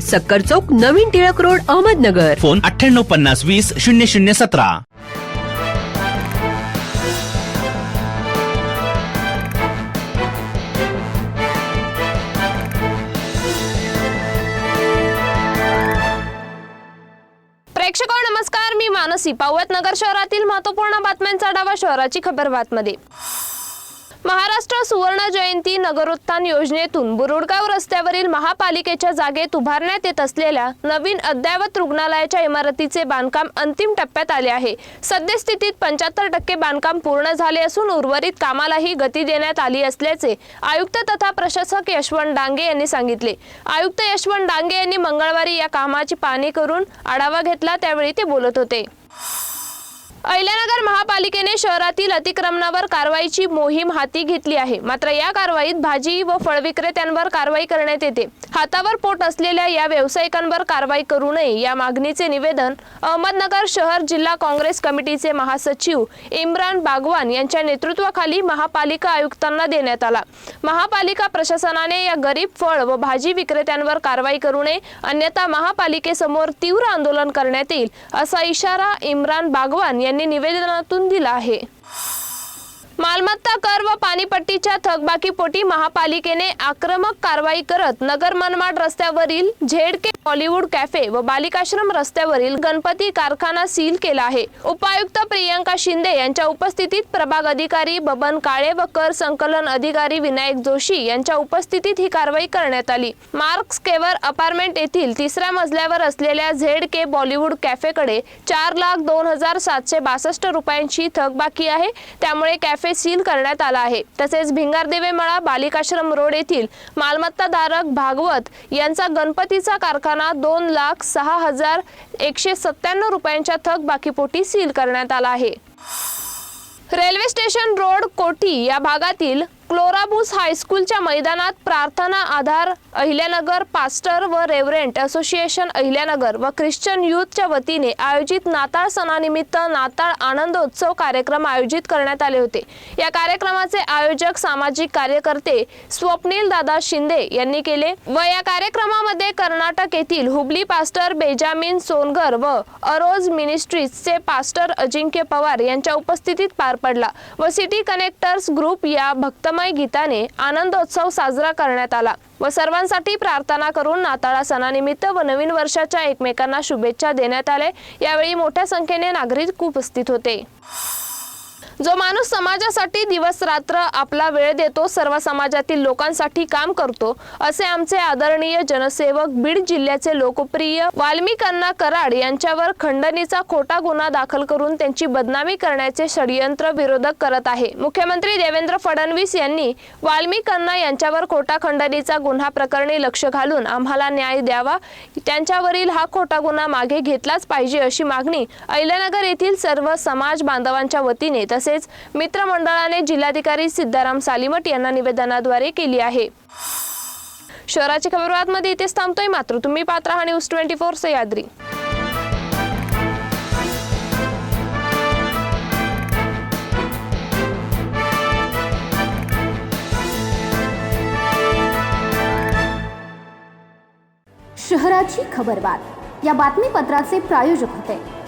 सक्कर चौक नवीन Tilak road Ahmednagar. Phone अठ्ठ्याण्णव पन्नास वीस शून्य शून्य सतरा. प्रेक्षको नमस्कार. मी मानसी. पावत नगर शहरातील महत्त्वपूर्ण बातम्यांचा आढावा शहराची खबर बातमध्ये. महाराष्ट्र सुवर्ण जयंती नगरोत्थान योजनेतून बुरुडगाव रस्त्यावरील महापालिकेच्या जागेत उभारण्यात येत असलेल्या नवीन अद्ययावत रुग्णालयाच्या इमारतीचे बांधकाम अंतिम टप्प्यात आले आहे. सद्यस्थितीत पंच्याहत्तर टक्के बांधकाम पूर्ण झाले असून उर्वरित कामालाही गती देण्यात आली असल्याचे आयुक्त तथा प्रशासक यशवंत डांगे यांनी सांगितले. आयुक्त यशवंत डांगे यांनी मंगळवारी या कामाची पाहणी करून आढावा घेतला त्यावेळी ते बोलत होते. अहिल्यानगर महापालिकेने शहरातील अतिक्रमणावर कारवाईची मोहीम हाती घेतली आहे. मात्र या कारवाईत भाजी व फळ विक्रेत्यांवर कारवाई करण्यात येते. हातावर पोट असलेल्या या व्यावसायिकांवर कारवाई करू नये या मागणीचे निवेदन अहमदनगर शहर जिल्हा काँग्रेस कमिटीचे महासचिव इम्रान बागवान यांच्या नेतृत्वाखाली महापालिका आयुक्तांना देण्यात आला. महापालिका प्रशासनाने या गरीब फळ व भाजी विक्रेत्यांवर कारवाई करू नये अन्यथा महापालिकेसमोर तीव्र आंदोलन करण्यात येईल असा इशारा इम्रान बागवान यांनी निवेदनातून दिला आहे. मालमत्ता कर व पाणीपट्टीच्या थकबाकीपोटी महापालिकेने आक्रमक कारवाई करत नगर मनमाड रस्त्यावरील झेड के बॉलिवूड कॅफे व बालिकाश्रम रस्त्यावरील गणपती कारखाना सील केला आहे. उपायुक्त प्रियंका शिंदे यांच्या उपस्थितीत प्रभाग अधिकारी बबन काळे व कर संकलन अधिकारी विनायक जोशी यांच्या उपस्थितीत ही कारवाई करण्यात आली. मार्क्स केवर अपार्टमेंट येथील तिसऱ्या मजल्यावर असलेल्या झेड के बॉलिवूड कॅफेकडे चार लाख दोन हजार सातशे बासष्ट रुपयांची थकबाकी आहे. त्यामुळे कॅफे सील करण्यात आला आहे. तसेच भिंगारदेवे मळा बालिकाश्रम रोड येथील मालमत्ताधारक भागवत यांचा गणपतीचा कारखाना दोन लाख सहा हजार एकशे सत्त्याण्णव रुपयांच्या थकबाकीपोटी सील करण्यात आला आहे. रेल्वे स्टेशन रोड कोठी या भागातील क्लोराबूस हायस्कूलच्या मैदानात प्रार्थना आधार अहिल्यानगर पास्टर व रेव्हरेंट असोसिएशन अहिल्यानगर व ख्रिश्चन युथच्या वतीने आयोजित नाताळ सणानिमित्त नाताळ आनंदोत्सव कार्यक्रम आयोजित करण्यात आले होते. या कार्यक्रमाचे आयोजक सामाजिक कार्यकर्ते स्वप्नील दादा शिंदे यांनी केले व या कार्यक्रमामध्ये कर्नाटक येथील हुबली पास्टर बेजामिन सोनगर व अरोज मिनिस्ट्रीजचे पास्टर अजिंक्य पवार यांच्या उपस्थितीत पार पडला व सिटी कनेक्टर्स ग्रुप या भक्त आनंदमय गीताने आनंदोत्सव साजरा करण्यात आला व सर्वांसाठी प्रार्थना करून नाताळा सणानिमित्त व नवीन वर्षाच्या एकमेकांना शुभेच्छा देण्यात आल्या. यावेळी मोठ्या संख्येने नागरिक उपस्थित होते. जो माणूस समाजासाठी दिवस रात्र आपला वेळ देतो सर्व समाजातील लोकांसाठी काम करतो असे आमचे आदरणीय जनसेवक बीड जिल्ह्याचे लोकप्रिय वाल्मिकांना कराड यांच्यावर खंडणीचा खोटा गुन्हा दाखल करून त्यांची बदनामी करण्याचे षडयंत्र विरोधक करत आहे. मुख्यमंत्री देवेंद्र फडणवीस यांनी वाल्मिकांना यांच्यावर खोटा खंडणीचा गुन्हा प्रकरणी लक्ष घालून आम्हाला न्याय द्यावा त्यांच्यावरील हा खोटा गुन्हा मागे घेतलाच पाहिजे अशी मागणी अहिल्यानगर येथील सर्व समाज बांधवांच्या वतीने तसेच मित्रमंडळाने जिल्हाधिकारी सिद्धाराम सालीमट यांना निवेदनाद्वारे केली आहे. शहराची खबरबातमध्ये इथेच थांबतोय मात्र तुम्ही पात्र हा न्यूज ट्वेंटी फोर सह्याद्री शहराची खबरबात या बातमीपत्राचे प्रायोजक होते.